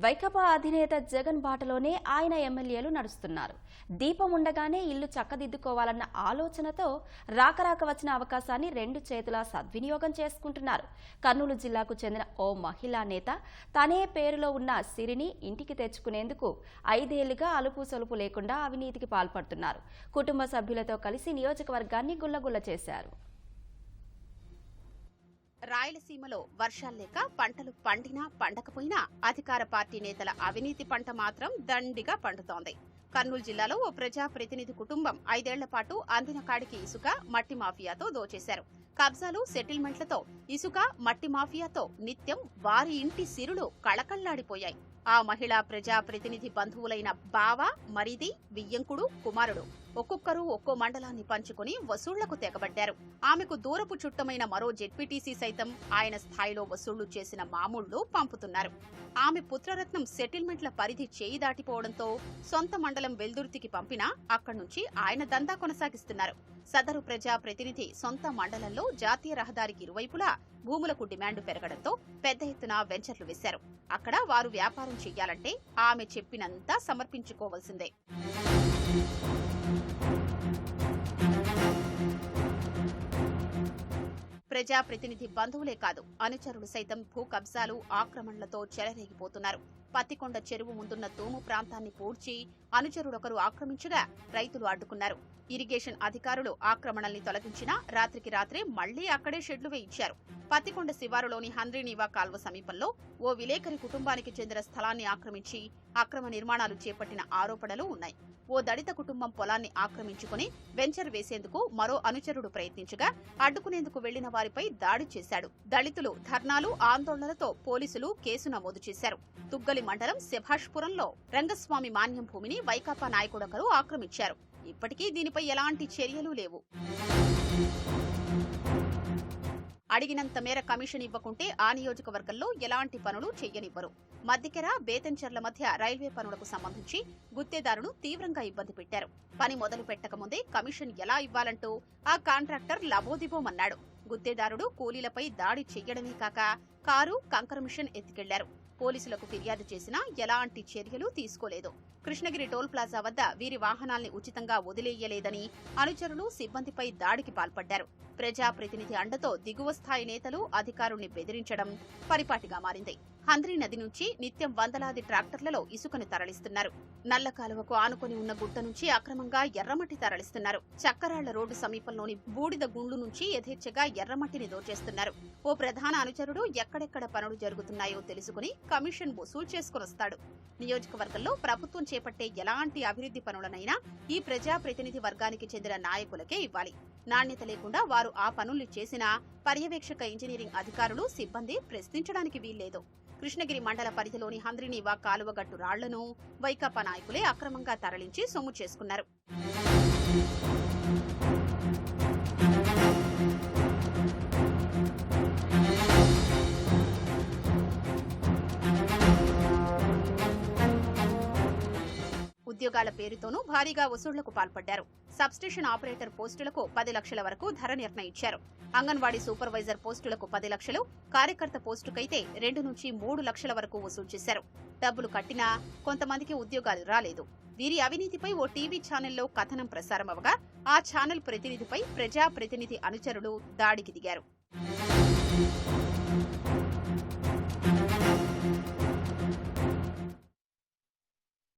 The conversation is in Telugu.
వైకపా అధినేత జగన్ బాటలోనే ఆయన ఎమ్మెల్యేలు నడుస్తున్నారు. దీపం ఉండగానే ఇల్లు చక్కదిద్దుకోవాలన్న ఆలోచనతో రాకరాక వచ్చిన అవకాశాన్ని రెండు చేతులా సద్వినియోగం చేసుకుంటున్నారు. కర్నూలు జిల్లాకు చెందిన ఓ మహిళా నేత తనే పేరులో ఉన్న సిరిని ఇంటికి తెచ్చుకునేందుకు ఐదేళ్ళుగా అలుపు సొలుపు లేకుండా అవినీతికి పాల్పడుతున్నారు. కుటుంబ సభ్యులతో కలిసి నియోజకవర్గాన్ని గుల్లగుల్ల చేశారు. రాయలసీమలో వర్షాలు లేక పంటలు పండినా పండకపోయినా అధికార పార్టీ నేతల అవినీతి పంట మాత్రం దండిగా పండుతోంది. కర్నూలు జిల్లాలో ఓ ప్రజా ప్రతినిధి కుటుంబం ఐదేళ్ళ పాటు అందిన కాడికి ఇసుక మట్టి మాఫియాతో దోచేశారు. కబ్జాలు సెటిల్మెంట్లతో ఇసుక మట్టి మాఫియాతో నిత్యం వారి ఇంటి సిరులు కళకళ్ళాడిపోయాయి. ఆ మహిళా ప్రజాప్రతినిధి బంధువులైన బావ మరిది వియ్యంకుడు కుమారుడు ఒక్కొక్కరు ఒక్కో మండలాన్ని పంచుకుని వసూళ్ళకు తెగబడ్డారు. ఆమెకు దూరపు చుట్టమైన మరో జెడ్పీటీసీ సైతం ఆయన స్థాయిలో వసూళ్ళు చేసిన మామూళ్ళు పంపుతున్నారు. ఆమె పుత్రరత్నం సెటిల్మెంట్ల పరిధి చేయి దాటిపోవడంతో సొంత మండలం వెల్దుర్తికి పంపినా అక్కడి నుంచి ఆయన దందా కొనసాగిస్తున్నారు. సదరు ప్రజా ప్రతినిధి సొంత మండలంలో జాతీయ రహదారికి ఇరువైపులా భూములకు డిమాండ్ పెరగడంతో పెద్ద ఎత్తున వెంచర్లు వేశారు. అక్కడ వారు వ్యాపారం చెయ్యాలంటే ఆమె చెప్పినంత సమర్పించుకోవాల్సిందే. ప్రజాప్రతినిధి బంధువులే కాదు అనుచరులు సైతం భూ కబ్జాలు ఆక్రమణలతో చెలరేగిపోతున్నారు. పత్తికొండ చెరువు ముందున్న తూము ప్రాంతాన్ని పూడ్చి అనుచరుడొకరు ఆక్రమించగా రైతులు అడ్డుకున్నారు. ఇరిగేషన్ అధికారులు ఆక్రమణల్ని తొలగించినా రాత్రికి రాత్రే మళ్ళీ అక్కడే షెడ్లు వేయించారు. పత్తికొండ శివారులోని హంద్రీనీవా కాల్వ సమీపంలో ఓ విలేకరి కుటుంబానికి చెందిన స్థలాన్ని ఆక్రమించి అక్రమ నిర్మాణాలు చేపట్టిన ఆరోపణలు ఉన్నాయి. ఓ దళిత కుటుంబం పొలాన్ని ఆక్రమించుకుని వెంచర్ వేసేందుకు మరో అనుచరుడు ప్రయత్నించగా అడ్డుకునేందుకు వెళ్ళిన వారిపై దాడి చేశాడు. దళితులు ధర్నాలు ఆందోళనలతో పోలీసులు కేసు నమోదు చేశారు. తుగ్గలి మండలం శభాష్పురంలో రంగస్వామి మాన్యం భూమిని వైకాపా నాయకుడొకరు ఆక్రమించారు. ఇప్పటికీ దీనిపై ఎలాంటి చర్యలు లేవు. అడిగినంత మేర కమిషన్ ఇవ్వకుంటే ఆ నియోజకవర్గంలో ఎలాంటి పనులు చెయ్యనివ్వరు. మద్దికెర బేతంచెర్ల మధ్య రైల్వే పనులకు సంబంధించి గుత్తేదారును తీవ్రంగా ఇబ్బంది పెట్టారు. పని మొదలు పెట్టకముందే కమిషన్ ఎలా ఇవ్వాలంటూ ఆ కాంట్రాక్టర్ లబోదిబోమన్నాడు. గుత్తేదారుడు కూలీలపై దాడి చెయ్యడమే కాక కారు కంకర మిషన్ ఎత్తుకెళ్ళారు. పోలీసులకు ఫిర్యాదు చేసినా ఎలాంటి చర్యలు తీసుకోలేదు. కృష్ణగిరి టోల్ ప్లాజా వద్ద వీరి వాహనాల్ని ఉచితంగా వదిలేయలేదని అనుచరులు సిబ్బందిపై దాడికి పాల్పడ్డారు. ప్రజాప్రతినిధి అండతో దిగువ స్థాయి నేతలు అధికారుల్ని బెదిరించడం పరిపాటిగా మారింది. హంద్రీ నది నుంచి నిత్యం వందలాది ట్రాక్టర్లలో ఇసుకను తరలిస్తున్నారు. నల్ల కాలువకు ఆనుకొని ఉన్న గుట్ట నుంచి అక్రమంగా ఎర్రమట్టి తరలిస్తున్నారు. చక్కరాళ్ళ రోడ్డు సమీపంలోని బూడిద గుండ్లు నుంచి యథేచ్ఛగా ఎర్రమట్టిని దోచేస్తున్నారు. ఓ ప్రధాన అనుచరుడు ఎక్కడెక్కడ పనులు జరుగుతున్నాయో తెలుసుకుని కమిషన్ వసూలు చేసుకునొస్తాడు నియోజకవర్గంలో ప్రభుత్వం చేపట్టే ఎలాంటి అభివృద్ధి పనులనైనా ఈ ప్రజా ప్రతినిధి వర్గానికి చెందిన నాయకులకే ఇవ్వాలి. నాణ్యత లేకుండా వారు ఆ పనుల్ని చేసినా పర్యవేక్షక ఇంజనీరింగ్ అధికారులు సిబ్బంది ప్రశ్నించడానికి వీల్లేదు. కృష్ణగిరి మండల పరిధిలోని హంద్రినీవా కాలువగట్టు రాళ్ళను వైకాపా నాయకులే అక్రమంగా తరలించి సొమ్ము చేసుకున్నారు. ఉద్యోగాల పేరుతోనూ భారీగా వసూళ్ళకు పాల్పడ్డారు. సబ్స్టేషన్ ఆపరేటర్ పోస్టులకు పది లక్షల వరకు ధర నిర్ణయించారు. అంగన్వాడీ సూపర్వైజర్ పోస్టులకు పది లక్షలు కార్యకర్త పోస్టుకైతే రెండు నుంచి మూడు లక్షల వరకు వసూలు చేశారు. డబ్బులు కట్టినా కొంతమందికి ఉద్యోగాలు రాలేదు. వీరి అవినీతిపై ఓ టీవీ ఛానల్లో కథనం ప్రసారమవగా ఆ ఛానల్ ప్రతినిధిపై ప్రజా ప్రతినిధి అనుచరులు దాడికి దిగారు.